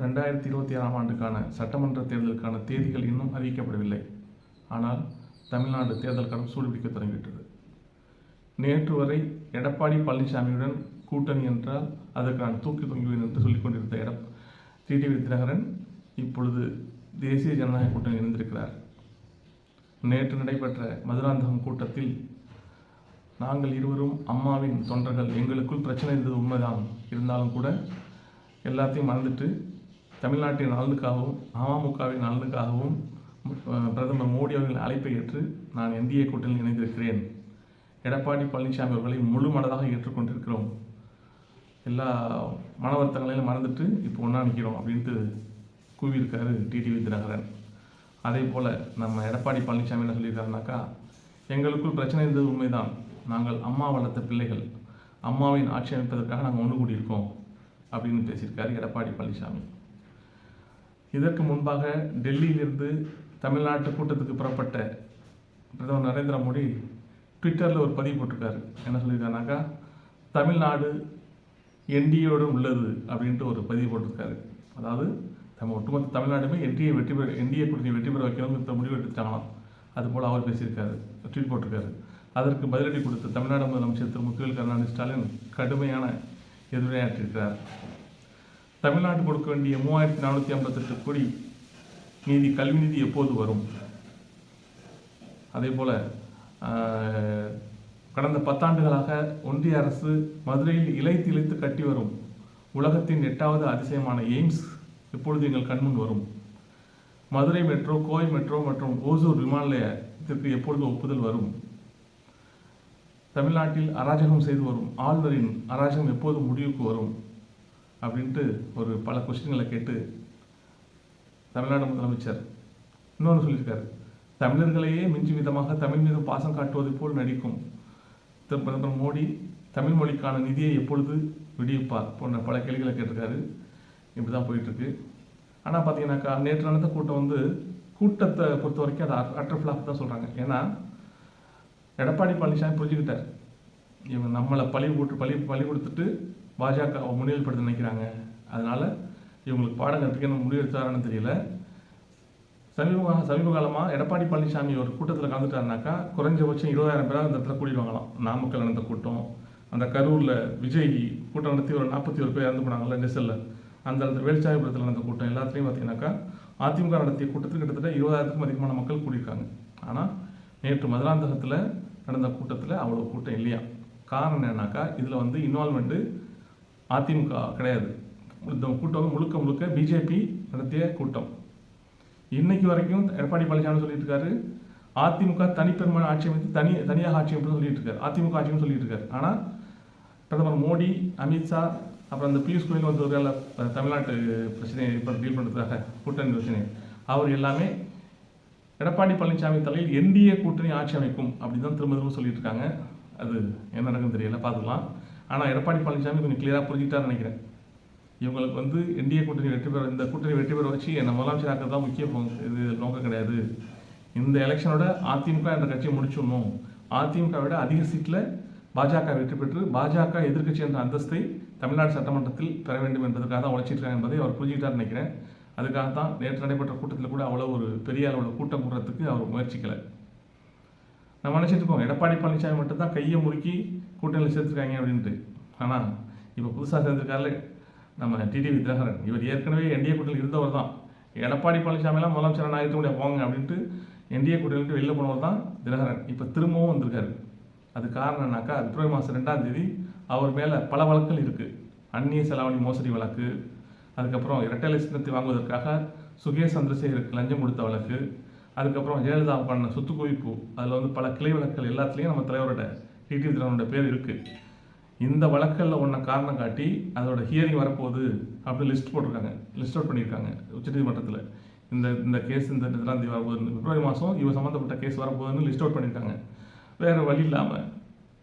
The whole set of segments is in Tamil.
ரெண்டாயிரத்தி இருபத்தி ஆறாம் ஆண்டுக்கான சட்டமன்ற தேர்தலுக்கான தேதிகள் இன்னும் அறிவிக்கப்படவில்லை. ஆனால் தமிழ்நாடு தேர்தல் களம் சூடுபிடிக்க தொடங்கிவிட்டது. நேற்று வரை எடப்பாடி பழனிசாமியுடன் கூட்டணி என்றால் அதற்கு நான் தூக்கி தொங்குவேன் என்று சொல்லிக் கொண்டிருந்த எடப் டிடிவி தினகரன் இப்பொழுது தேசிய ஜனநாயக கூட்டணி இணைந்திருக்கிறார். நேற்று நடைபெற்ற மதுராந்தகம் கூட்டத்தில் நாங்கள் இருவரும் அம்மாவின் தொண்டர்கள் எங்களுக்குள் பிரச்சனை இருந்தது உண்மைதான். இருந்தாலும் கூட எல்லாத்தையும் மறந்துட்டு தமிழ்நாட்டின் நலனுக்காகவும் அமமுகவின் நலனுக்காகவும் பிரதமர் மோடி அவர்களின் அழைப்பை ஏற்று நான் என்டிஏ கூட்டணியில் இணைந்திருக்கிறேன். எடப்பாடி பழனிசாமி அவர்களை முழு மனதாக ஏற்றுக்கொண்டிருக்கிறோம் எல்லா மன வருத்தங்களையும் மறந்துட்டு இப்போ ஒன்றா நிற்கிறோம் அப்படின்ட்டு கூவியிருக்காரு டிடிவி தினகரன். அதே போல் நம்ம எடப்பாடி பழனிசாமி என்ன சொல்லியிருக்காருனாக்கா எங்களுக்குள் பிரச்சனை இருந்தது உண்மைதான். நாங்கள் அம்மா வளர்த்த பிள்ளைகள். அம்மாவின் ஆட்சி அமைப்பதற்காக நாங்கள் ஒன்று கூடியிருக்கோம் அப்படின்னு பேசியிருக்காரு எடப்பாடி பழனிசாமி. இதற்கு முன்பாக டெல்லியிலிருந்து தமிழ்நாட்டு கூட்டத்துக்கு புறப்பட்ட பிரதமர் நரேந்திர மோடி ட்விட்டரில் ஒரு பதிவு போட்டிருக்காரு. என்ன சொல்லியிருக்காருனாக்கா தமிழ்நாடு என்டிஏயோடு உள்ளது அப்படின்ட்டு ஒரு பதிவு போட்டிருக்காரு. அதாவது நம்ம ஒட்டுமொத்த தமிழ்நாடுமே என்டிஏ வெற்றி பெற என்டிஏ கூட்டணி வெற்றி பெற வைக்கணும்னு முடிவு எடுத்துட்டாங்களாம். அதுபோல் அவர் பேசியிருக்காரு ட்வீட் போட்டிருக்காரு. அதற்கு பதிலடி கொடுத்த தமிழ்நாடு முதலமைச்சர் திரு. முத்துவேல் கருணாநிதி ஸ்டாலின் கடுமையான எதிர்வினையாற்றியிருக்கிறார். தமிழ்நாடு கொடுக்க வேண்டிய மூவாயிரத்தி நானூற்றி ஐம்பத்தெட்டு கோடி நீதி கல்வி நிதி எப்போது வரும்? அதே போல் கடந்த பத்தாண்டுகளாக ஒன்றிய அரசு மதுரையில் இழைத்து இழைத்து கட்டி வரும் உலகத்தின் எட்டாவது அதிசயமான எய்ம்ஸ் எப்பொழுது எங்கள் கண்முன் வரும். மதுரை மெட்ரோ கோவை மெட்ரோ மற்றும் ஓசூர் விமான நிலையத்திற்கு எப்பொழுது ஒப்புதல் வரும்? தமிழ்நாட்டில் அராஜகம் செய்து வரும். ஆளுநரின் அராஜகம் எப்போது முடிவுக்கு வரும்? அப்படின்ட்டு ஒரு பல கொஸ்டின்களை கேட்டு தமிழ்நாடு முதலமைச்சர் இன்னொன்று சொல்லியிருக்காரு. தமிழர்களையே மிஞ்சும் விதமாக தமிழ் மீது பாசம் காட்டுவது போல் நடிக்கும் திரு. பிரதமர் மோடி தமிழ் மொழிக்கான நிதியை எப்பொழுது விடுவிப்பார்? போன்ற பல கேள்விகளை கேட்டிருக்காரு. இப்படி தான் போயிட்டுருக்கு. ஆனால் பார்த்தீங்கன்னாக்கா நேற்று நடந்த கூட்டம் வந்து கூட்டத்தை பொறுத்த வரைக்கும் அது அட்டர் ஃப்ளாப் தான் சொல்கிறாங்க ஏன்னா எடப்பாடி பழனிசாமி புரிஞ்சுக்கிட்டார். இவங்க நம்மளை பழி போட்டு பழி பழி கொடுத்துட்டு பாஜக முன்னிலைப்படுத்த நினைக்கிறாங்க. அதனால் இவங்களுக்கு பாடம் கற்பிக்கணும் முடிவு எடுத்தாரான்னு தெரியல. சமீப சமீப காலமாக எடப்பாடி பழனிசாமி ஒரு கூட்டத்தில் கலந்துட்டாருனாக்கா குறைஞ்சபட்சம் இருபதாயிரம் பேராக அந்த இடத்துல கூடிடுவாங்களாம் நாமக்கல் நடந்த கூட்டம் அந்த கரூரில் விஜய் கூட்டம் நடத்தி ஒரு நாற்பத்தி ஒரு பேர் இறந்து போனாங்கல்ல நெசலில். அந்த இடத்துல வேலுச்சாயபுரத்தில் நடந்த கூட்டம் எல்லாத்துலேயும் பார்த்தீங்கன்னாக்கா அதிமுக நடத்திய கூட்டத்தில் கிட்டத்தட்ட இருபதாயிரத்துக்கும் அதிகமான மக்கள் கூடியிருக்காங்க. ஆனால் நேற்று மதுராந்தகத்தில் நடந்த கூட்டத்தில் அவ்வளோ கூட்டம் இல்லையா? காரணம் என்னன்னாக்கா இதில் வந்து இன்வால்மெண்ட்டு அதிமுக கிடையாது. இந்த கூட்டம் முழுக்க முழுக்க பிஜேபி நடத்திய கூட்டம். இன்னைக்கு வரைக்கும் எடப்பாடி பழனிசாமி சொல்லிட்டு இருக்காரு. அதிமுக தனிப்பெருமான ஆட்சி அமைத்து தனி தனியாக ஆட்சி அமைப்பு சொல்லிட்டு இருக்காரு. அதிமுக ஆட்சின்னு சொல்லிட்டு இருக்காரு. ஆனால் பிரதமர் மோடி அமித்ஷா அப்புறம் அந்த பியூஷ் கோயில் வந்து ஒரு தமிழ்நாட்டு பிரச்சனையை இப்போ டீல் பண்ணுறதுக்காக கூட்டணி பிரச்சனை அவர் எல்லாமே எடப்பாடி பழனிசாமி தலையில் என்டிஏ கூட்டணி ஆட்சி அமைக்கும் அப்படின்னு தான் திரும்ப திரும்ப சொல்லிட்டு இருக்காங்க. அது என்ன நடக்குன்னு தெரியல. பார்த்துக்கலாம். ஆனால் எடப்பாடி பழனிசாமி கொஞ்சம் கிளியராக புரிஞ்சுக்கிட்டாருன்னு நினைக்கிறேன். இவங்களுக்கு வந்து என்டிஏ கூட்டணி வெற்றி பெற இந்த கூட்டணி வெற்றி பெற வச்சு என்னை முதலமைச்சர் ஆக்கிறது தான் முக்கிய இது நோக்கம் கிடையாது. இந்த எலெக்ஷனோட அதிமுக என்ற கட்சியை முடிச்சிடணும். அதிமுக விட அதிக சீட்டில் பாஜக வெற்றி பெற்று பாஜக எதிர்க்கட்சி என்ற அந்தஸ்தை தமிழ்நாடு சட்டமன்றத்தில் பெற வேண்டும் என்பதற்காக தான் உழைச்சிட்டு என்பதை அவர் புரிஞ்சுக்கிட்டார் நினைக்கிறேன். அதுக்காக தான் நேற்று நடைபெற்ற கூட்டத்தில் கூட அவ்வளோ ஒரு பெரிய அளவில் கூட்டம் கூடுறதுக்கு அவர் முயற்சிக்கலை. நம்ம நினச்சிட்டு இருக்கோம் எடப்பாடி பழனிசாமி மட்டும்தான் கையை முறுக்கி கூட்டணியில் சேர்த்துருக்காங்க அப்படின்ட்டு. ஆனால் இப்போ புதுசாக சேர்ந்துருக்காரு நம்ம டிடிவி தினகரன் இவர் ஏற்கனவே என்டிஏ கூட்டணியில் இருந்தவர் தான். எடப்பாடி பழனிசாமிலாம் முதலமைச்சர் நான் இருக்க முடியாது போங்க அப்படின்ட்டு என்டிஏ கூட்டணிட்டு வெளில போனவர் தான் தினகரன். இப்போ திரும்பவும் வந்திருக்காரு. அது காரணம் என்னன்னாக்கா பிப்ரவரி மாதம் ரெண்டாம் தேதி அவர் மேலே பல வழக்குகள் இருக்குது அந்நிய செலாவணி மோசடி வழக்கு அதுக்கப்புறம் இரட்டை சின்னத்தை வாங்குவதற்காக சுகேஷ் சந்திரசேகருக்கு லஞ்சம் கொடுத்த வழக்கு அதுக்கப்புறம் ஜெயலலிதா பண்ண சொத்து குவிப்பு அதில் வந்து பல கிளை வழக்குகள் எல்லாத்துலேயும் நம்ம தலைவரோட டிடி தினவனோட பேர் இருக்குது இந்த வழக்கில் ஒன்றை காரணம் காட்டி அதோட ஹியரிங் வரப்போகுது அப்படின்னு லிஸ்ட் போட்டிருக்காங்க. லிஸ்ட் அவுட் பண்ணியிருக்காங்க உச்சநீதிமன்றத்தில். இந்த இந்த கேஸ் இந்த இதெல்லாம் தேதி வரப்போகுதுன்னு பிப்ரவரி மாதம் இவர் சம்மந்தப்பட்ட கேஸ் வரப்போகுதுன்னு லிஸ்ட் அவுட் பண்ணியிருக்காங்க. வேறு வழி இல்லாமல்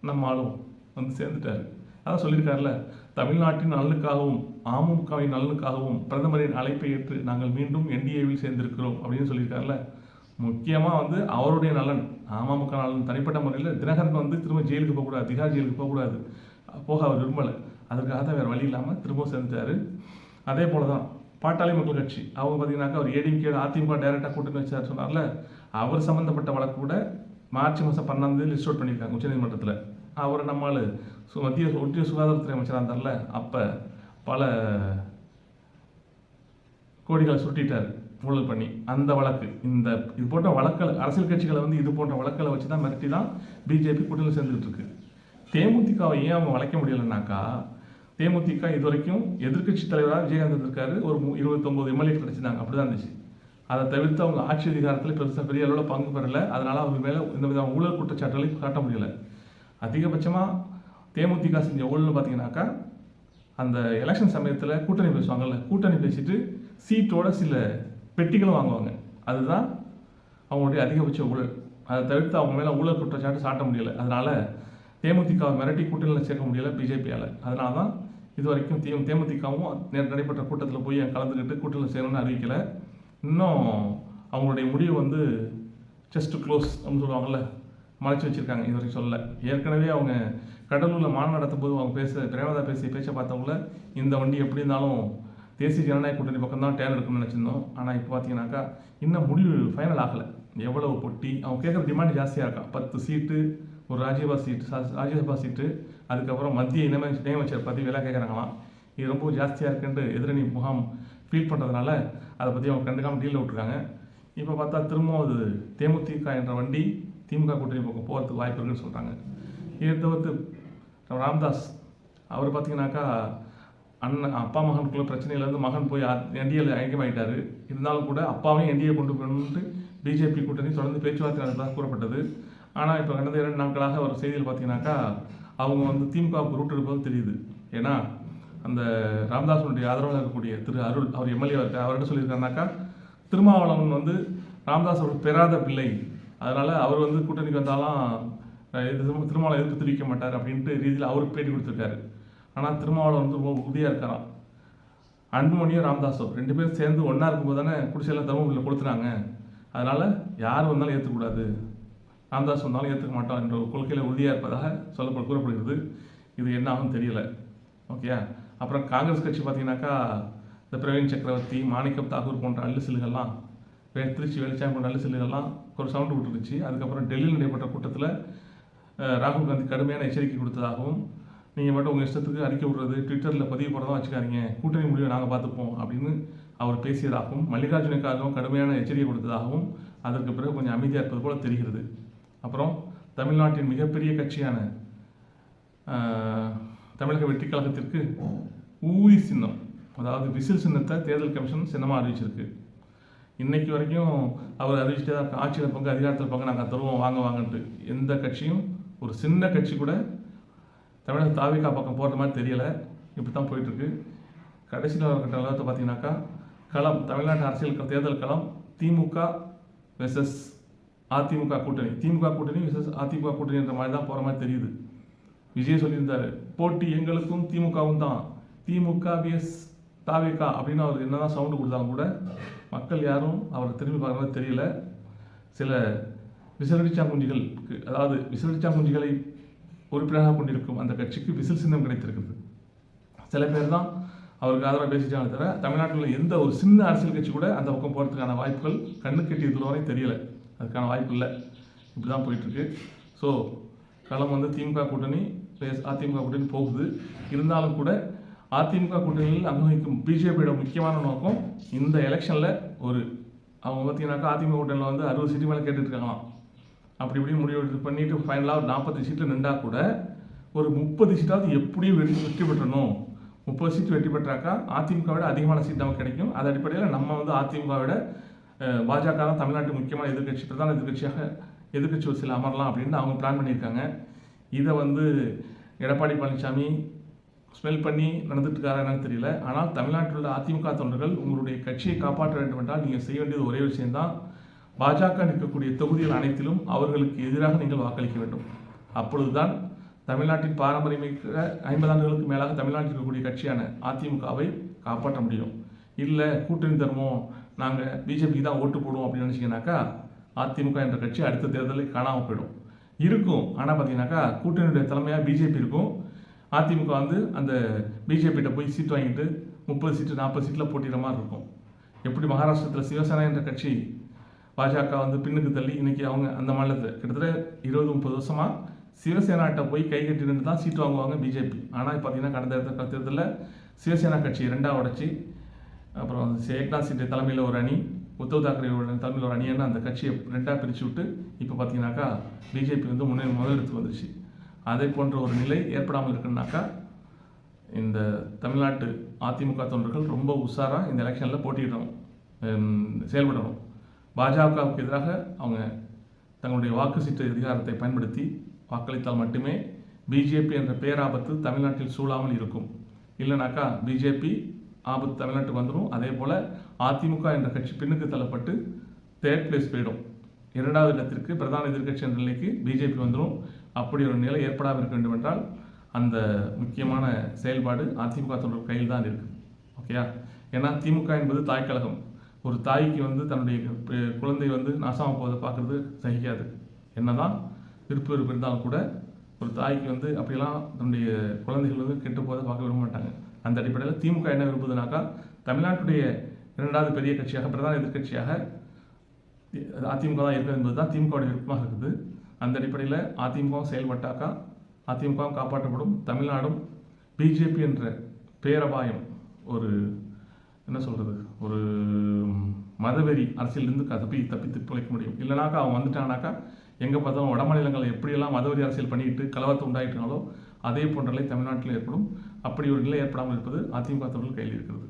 நம்ம ஆளும் வந்து சேர்ந்துட்டாரு. அதான் சொல்லியிருக்காருல தமிழ்நாட்டின் நலனுக்காகவும் அமமுகவின் நலனுக்காகவும் பிரதமரின் அழைப்பை ஏற்று நாங்கள் மீண்டும் என்டிஏவில் சேர்ந்திருக்கிறோம் அப்படின்னு சொல்லியிருக்காருல முக்கியமாக வந்து அவருடைய நலன் அமமுக நலன் தனிப்பட்ட முறையில் தினகரன் வந்து திரும்ப ஜெயிலுக்கு போகக்கூடாது திகார் ஜெயிலுக்கு போகக்கூடாது. போக அவர் விரும்பலை. அதுக்காக தான் வேறு வழி இல்லாமல் திரும்ப சேர்ந்துட்டாரு அதே போல தான் பாட்டாளி மக்கள் கட்சி. அவங்க பார்த்தீங்கன்னாக்கா அவர் ஏடிஎம்கே அதிமுக டைரெக்டாக கூட்டணி வச்சார் சொன்னார்ல. அவர் சம்மந்தப்பட்ட வழக்கு கூட மார்ச் மாதம் பன்னெண்டு லிஸ்ட் அவுட் பண்ணியிருக்காங்க உச்சநீதிமன்றத்தில் அவர் நம்மால் சு மத்திய ஒன்றிய சுகாதாரத்துறை அமைச்சராக இருந்தார்ல அப்போ பல கோடிகளை சுட்டிட்டார் ஊழல் பண்ணி அந்த வழக்கு. இந்த இது போன்ற வழக்கல் அரசியல் கட்சிகளை வந்து இது போன்ற வழக்களை வச்சு தான் மிரட்டி தான் பிஜேபி கூட்டணியில் சேர்ந்துட்டு இருக்கு தேமுதிகவை ஏன் அவங்க வளைக்க முடியலைனாக்கா தேமுதிக இது வரைக்கும் எதிர்க்கட்சி தலைவராக விஜயகாந்த் இருக்காரு ஒரு இருபத்தொம்போது எம்எல்ஏ கிடைச்சிருந்தாங்க. அப்படி தான் இருந்துச்சு. அதை தவிர்த்து அவங்க ஆட்சி அதிகாரத்தில் பெருசாக பெரிய அளவில் பங்கு பெறல. அதனால் அவங்க மேலே இந்த விதமான ஊழல் குற்றச்சாட்டுகளை காட்ட முடியல. அதிகபட்சமாக தேமுதிக செஞ்ச ஊழல்னு பார்த்தீங்கன்னாக்கா அந்த எலெக்ஷன் சமயத்தில் கூட்டணி பேசுவாங்கல்ல கூட்டணி பேசிட்டு சீட்டோட சில பெட்டிகளும் வாங்குவாங்க. அதுதான் அவங்களுடைய அதிகபட்ச ஊழல். அதை தவிர்த்து அவங்க மேலே ஊழல் குற்றச்சாட்டு சாட்ட முடியலை. அதனால் தேமுதிக மிரட்டி கூட்டணியில் சேர்க்க முடியலை பிஜேபியால். அதனால தான் இது வரைக்கும் தே தேமுதிகவும் நடைபெற்ற கூட்டத்தில் போய் கலந்துக்கிட்டு கூட்டணியில் சேரணும்னு அறிவிக்கலை. இன்னும் அவங்களுடைய முடிவு வந்து செஸ்ட் க்ளோஸ் அப்படின்னு சொல்லுவாங்கள்ல மறைச்சி வச்சுருக்காங்க. இது வரைக்கும் சொல்லலை. ஏற்கனவே அவங்க கடலூரில் மாநாடு நடத்தும் போது அவங்க பேச பிரேமதா பேசிய பேச்சை பார்த்தவங்கள இந்த வண்டி எப்படி இருந்தாலும் தேசிய ஜனநாயக கூட்டணி பக்கம் தான் டேன் எடுக்கணும்னு நினச்சிருந்தோம். ஆனால் இப்போ பார்த்தீங்கன்னாக்கா இன்னும் முடிவு ஃபைனல் ஆகலை. எவ்வளவு பொட்டி அவங்க கேட்குற டிமாண்ட் ஜாஸ்தியாக இருக்கா? பத்து சீட்டு ஒரு ராஜ்யசபா சீட்டு ராஜ்யசபா சீட்டு அதுக்கப்புறம் மத்திய இணைமை இணையமைச்சர் பதவி எல்லாம் கேட்குறாங்களாம் இது ரொம்ப ஜாஸ்தியாக இருக்குன்ட்டு எதிரணி முகாம் ஃபீல் பண்ணுறதுனால அதை பற்றி அவங்க கண்டுக்காமல் டீலில் விட்டுருக்காங்க. இப்போ பார்த்தா திரும்பவும் அது தேமுதிக என்ற வண்டி திமுக கூட்டணி பக்கம் போகிறதுக்கு வாய்ப்பு இருக்குன்னு சொல்கிறாங்க இதை தவிர்த்து ராம்தாஸ் அவர் பார்த்தீங்கன்னாக்கா அண்ணன் அப்பா மகனுக்குள்ள பிரச்சனையிலேருந்து மகன் போய் என்டிஏல ஐக்கியமாயிட்டாரு. இருந்தாலும் கூட அப்பாவையும் என்டிஏ கொண்டு போகணுன்ட்டு பிஜேபி கூட்டணி தொடர்ந்து பேச்சுவார்த்தை நடந்ததாக கூறப்பட்டது. ஆனால் இப்போ கடந்த இரண்டு நாட்களாக ஒரு செய்தியில் பார்த்தீங்கன்னாக்கா அவங்க வந்து திமுகவுக்கு ரூட் எடுப்பது தெரியுது. ஏன்னா அந்த ராமதாசனுடைய ஆதரவாக இருக்கக்கூடிய திரு அருள் அவர் எம்எல்ஏ இருக்கார் அவர் என்ன சொல்லியிருக்காருனாக்கா திருமாவளவன் வந்து ராமதாஸ் அவர் பெறாத பிள்ளை. அதனால் அவர் வந்து கூட்டணிக்கு வந்தாலும் இது திரும்ப- திருமாவளவன் எதிர்ப்பு தெரிவிக்க மாட்டார் அப்படின்ட்டு ரீதியில் அவருக்கு பேட்டி கொடுத்துருக்காரு. ஆனால் திருமாவளவன் வந்து ரொம்ப உறுதியாக இருக்காராம். அன்புமணியும் ராமதாஸும் ரெண்டு பேரும் சேர்ந்து ஒன்றா இருக்கும்போது தானே குடிசையெல்லாம் தருமபுரியில் கொடுத்துனாங்க அதனால் யார் வந்தாலும் ஏற்றக்கூடாது ராமதாஸ் வந்தாலும் ஏற்றுக்க மாட்டோம் என்ற ஒரு கொள்கையில் உறுதியாக இருப்பதாக சொல்லப்பட கூறப்படுகிறது. இது என்ன ஆகும் தெரியலை. ஓகேயா அப்புறம் காங்கிரஸ் கட்சி பார்த்தீங்கன்னாக்கா இந்த பிரவீன் சக்கரவர்த்தி மாணிக்கம் தாகூர் போன்ற அல்லு சில்லுகள்லாம் திருச்சி வெளிச்சாமி போன்ற அல்லு சில்லுகள்லாம் ஒரு சவுண்டு விட்டுருச்சு அதுக்கப்புறம் டெல்லியில் நடைபெற்ற கூட்டத்தில் ராகுல் காந்தி கடுமையான எச்சரிக்கை கொடுத்ததாகவும் நீங்கள் மட்டும் உங்கள் இஷ்டத்துக்கு அறிக்கை விடுறது ட்விட்டரில் பதிவு போடுறதா வச்சுக்காதீங்க. கூட்டணி முடிவை நாங்கள் பார்த்துப்போம் அப்படின்னு அவர் பேசியதாகவும் மல்லிகார்ஜுனுக்காகவும் கடுமையான எச்சரிக்கை கொடுத்ததாகவும் அதற்கு பிறகு கொஞ்சம் அமைதியாக இருப்பது போல தெரிகிறது. அப்புறம் தமிழ்நாட்டின் மிகப்பெரிய கட்சியான தமிழக வெற்றி கழகத்திற்கு ஊதி சின்னம் அதாவது விசில் சின்னத்தை தேர்தல் கமிஷன் சின்னமாக அறிவிச்சிருக்கு. இன்னைக்கு வரைக்கும் அவர் அறிவிச்சிட்டே தான் ஆட்சியில் பங்கு அதிகாரத்தில் பங்கு நாங்கள் தருவோம் வாங்க வாங்கன்ட்டு. எந்த கட்சியும் ஒரு சின்ன கட்சி கூட தமிழக தாவிகா பக்கம் போகிற மாதிரி தெரியலை. இப்படி தான் போயிட்டுருக்கு கடைசியில் வரக்கட்ட நிலவரத்தை பார்த்தீங்கன்னாக்கா களம் தமிழ்நாட்டு அரசியல் க- தேர்தல் களம் திமுக வெசஸ் அதிமுக கூட்டணி. திமுக கூட்டணி விசஸ் அதிமுக கூட்டணின்ற மாதிரி தான் போகிற மாதிரி தெரியுது. விஜய் சொல்லியிருந்தாரு போட்டி எங்களுக்கும் திமுகவும் தான். திமுக விஎஸ் தாவிகா அப்படின்னு அவர் என்னதான் சவுண்டு கொடுத்தாலும் கூட மக்கள் யாரும் அவரை திரும்பி பார்க்குறது தெரியல. சில விசிலடிச்சாங்குஞ்சிகளுக்கு அதாவது விசிலடிச்சாங்குஞ்சிகளை உறுப்பினராக கொண்டிருக்கும் அந்த கட்சிக்கு விசில் சின்னம் கிடைத்திருக்கிறது. சில பேர் தான் அவருக்கு ஆதரவாக பேசிட்டாங்க தவிர தமிழ்நாட்டில் உள்ள எந்த ஒரு சின்ன அரசியல் கட்சி கூட அந்த பக்கம் போகிறதுக்கான வாய்ப்புகள் கண்ணு கெட்டி வரை தெரியல. அதுக்கான வாய்ப்பு இல்லை. இப்படி தான் போயிட்டுருக்கு. ஸோ களம் வந்து திமுக கூட்டணி பிளஸ் அதிமுக கூட்டணி போகுது. இருந்தாலும் கூட அதிமுக கூட்டணியில் அனுபவிக்கும் பிஜேபியோட முக்கியமான நோக்கம் இந்த எலெக்ஷனில் ஒரு அவங்க பார்த்தீங்கன்னாக்கா அதிமுக கூட்டணியில் வந்து அறுபது சீட்டு மேலே கேட்டுட்ருக்காங்களாம் அப்படி இப்படி முடிவு எடுத்து பண்ணிட்டு ஃபைனலாக ஒரு நாற்பது சீட்டில் நின்றா கூட ஒரு முப்பது சீட்டாவது எப்படியும் வெற்றி வெற்றி பெற்றணும் முப்பது சீட் வெற்றி பெற்றாக்கா அதிமுகவிட அதிகமான சீட் நமக்கு கிடைக்கும். அது அடிப்படையில் நம்ம வந்து அதிமுகவிட பாஜக தான் தமிழ்நாட்டு முக்கியமான எதிர்க்கட்சி பிரதான எதிர்கட்சியாக எதிர்க்கட்சி ஒரு சில அமரலாம் அப்படின்னு அவங்க பிளான் பண்ணியிருக்காங்க. இதை வந்து எடப்பாடி பழனிசாமி ஸ்மெல் பண்ணி நடந்துட்டுருக்காரா என்னன்னு தெரியல. ஆனால் தமிழ்நாட்டில் உள்ள அதிமுக தொண்டர்கள் உங்களுடைய கட்சியை காப்பாற்ற வேண்டும் என்றால் நீங்கள் செய்ய வேண்டியது ஒரே விஷயம்தான். பாஜக நிற்கக்கூடிய தொகுதிகள் அனைத்திலும் அவர்களுக்கு எதிராக நீங்கள் வாக்களிக்க வேண்டும். அப்பொழுதுதான் தமிழ்நாட்டின் பாரம்பரியமிக்க ஐம்பது ஆண்டுகளுக்கு மேலாக தமிழ்நாட்டில் இருக்கக்கூடிய கட்சியான அதிமுகவை காப்பாற்ற முடியும். இல்லை கூட்டணி தர்மம் நாங்கள் பிஜேபிக்கு தான் ஓட்டு போடுவோம் அப்படின்னு நினச்சிங்கனாக்கா அதிமுக என்ற கட்சி அடுத்த தேர்தலில் காணாமல் போயிடும். இருக்கும். ஆனால் பார்த்தீங்கன்னாக்கா கூட்டணியுடைய தலைமையாக பிஜேபி இருக்கும். அதிமுக வந்து அந்த பிஜேபிகிட்ட போய் சீட் வாங்கிட்டு முப்பது சீட்டு நாற்பது சீட்டில் போட்டிடுற மாதிரி இருக்கும். எப்படி மகாராஷ்டிரத்தில் சிவசேனா என்ற கட்சி பாஜக வந்து பின்னுக்கு தள்ளி இன்றைக்கி அவங்க அந்த மாநிலத்தில். கிட்டத்தட்ட இருபது முப்பது வருஷமாக சிவசேனாட்ட போய் கை கட்டி நின்று தான் சீட்டு வாங்குவாங்க பிஜேபி ஆனால் பார்த்தீங்கன்னா கடந்த தேர்தல் தேர்தலில் சிவசேனா கட்சி ரெண்டாக உடச்சி அப்புறம் ஏக்நாத் சிண்டே தலைமையில் ஒரு அணி உத்தவ் தாக்கரே தலைமையில் ஒரு அணியான அந்த கட்சியை ரெண்டாக பிரித்து விட்டு இப்போ பார்த்தீங்கன்னாக்கா பிஜேபி வந்து முன்னே முதலெடுத்து வந்துருச்சு. அதே போன்ற ஒரு நிலை ஏற்படாமல் இருக்குன்னாக்கா இந்த தமிழ்நாட்டு அதிமுக தொண்டர்கள் ரொம்ப உஷாராக இந்த எலெக்ஷனில் போட்டியிடணும் செயல்படணும். பாஜகவுக்கு எதிராக அவங்க தங்களுடைய வாக்கு சீட்டு அதிகாரத்தை பயன்படுத்தி வாக்களித்தால் மட்டுமே பிஜேபி என்ற பேராபத்து தமிழ்நாட்டில் சூழாமல் இருக்கும். இல்லைனாக்கா பிஜேபி ஆபத்து தமிழ்நாட்டுக்கு வந்துடும் அதே போல் அதிமுக என்ற கட்சி பின்னுக்கு தள்ளப்பட்டு தேர்ட் பிளேஸ் போயிடும். இரண்டாவது இடத்திற்கு பிரதான எதிர்கட்சி என்ற நிலைக்கு பிஜேபி வந்துடும் அப்படி ஒரு நிலை ஏற்படாமல் இருக்க வேண்டும் என்றால் அந்த முக்கியமான செயல்பாடு அதிமுக தொண்டர் கையில் தான் இருக்குது ஓகேயா? ஏன்னா திமுக என்பது தாய் கழகம். ஒரு தாய்க்கு வந்து தன்னுடைய குழந்தை வந்து நாசமாக போதை பார்க்குறது சகிக்காது. என்னதான் விருப்ப வெறுப்பு இருந்தாலும் கூட ஒரு தாய்க்கு வந்து அப்படியெல்லாம் தன்னுடைய குழந்தைகள் வந்து கெட்டு போதை பார்க்க விரும்ப மாட்டாங்க. அந்த அடிப்படையில் திமுக என்ன விரும்புதுனாக்கா தமிழ்நாட்டுடைய இரண்டாவது பெரிய கட்சியாக பிரதான எதிர்க்கட்சியாக அதிமுக தான் இருக்குது என்பது தான் திமுகவுடைய விருப்பமாக இருக்குது. அந்த அடிப்படையில் அதிமுக செயல்பட்டாக்கா அதிமுக காப்பாற்றப்படும். தமிழ்நாடும் பிஜேபி என்ற பேரபாயம் ஒரு என்ன சொல்கிறது ஒரு மதவெறி அரசியலிருந்து தப்பி தப்பி பிழைக்க முடியும். இல்லைனாக்கா அவன் வந்துட்டானாக்கா எங்கே பார்த்தாலும் வட மாநிலங்களில் எப்படியெல்லாம் மதவெறி அரசியல் பண்ணிட்டு கலவரத்தை உண்டாயிட்டாங்களோ அதே போன்ற நிலை தமிழ்நாட்டில் ஏற்படும். அப்படி ஒரு நிலை ஏற்படாமல் இருப்பது அதிமுக தமிழ் கையில் இருக்கிறது